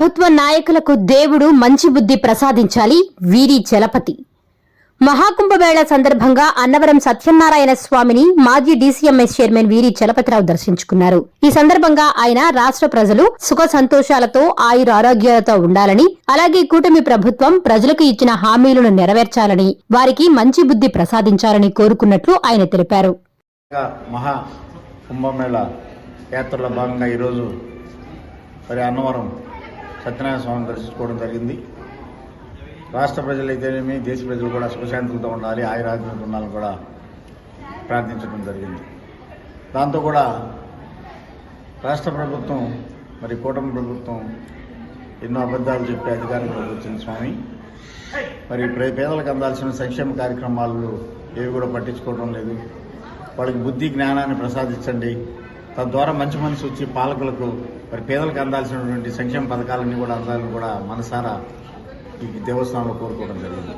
ప్రభుత్వ నాయకులకు దేవుడు మంచి బుద్ధి ప్రసాదించాలి. వీరి చలపతి. మహాకుంభమేళ సందర్భంగా అన్నవరం సత్యనారాయణ స్వామిని మాజీ డీసీఎంఎస్ చైర్మన్ వీరి చలపతిరావు దర్శించుకున్నారు. ఈ సందర్భంగా ఆయన రాష్ట్ర ప్రజలు సుఖ సంతోషాలతో ఆయుర ఆరోగ్యాలతో ఉండాలని అలాగే కూటమి ప్రభుత్వం ప్రజలకు ఇచ్చిన హామీలను నెరవేర్చాలని వారికి మంచి బుద్ధి ప్రసాదించాలని కోరుకున్నట్లు ఆయన తెలిపారు. మహా కుంభమేళ యాత్రలో భాగంగా ఈరోజు మరి అన్నవరం సత్యనారాయణ స్వామిని దర్శించుకోవడం జరిగింది. రాష్ట్ర ప్రజలైతేనేమి దేశ ప్రజలు కూడా సుఖశాంతులతో ఉండాలి ఆయురాధ్యంతో ఉండాలని కూడా ప్రార్థించడం జరిగింది. దాంతో కూడా రాష్ట్ర ప్రభుత్వం మరి కూటమి ప్రభుత్వం ఎన్నో అబద్ధాలు చెప్పి అధికారంలోకి వచ్చింది స్వామి. మరి పేదలకు అందాల్సిన సంక్షేమ కార్యక్రమాలు ఏవి కూడా పట్టించుకోవడం లేదు. వాళ్ళకి బుద్ధి జ్ఞానాన్ని ప్రసాదించండి. తద్వారా మంచి మనసు వచ్చి పాలకులకు మరి పేదలకు అందాల్సినటువంటి సంక్షేమ పథకాలన్నీ కూడా అందాలని కూడా మనసారా ఈ దేవస్థానంలో కోరుకోవడం జరిగింది.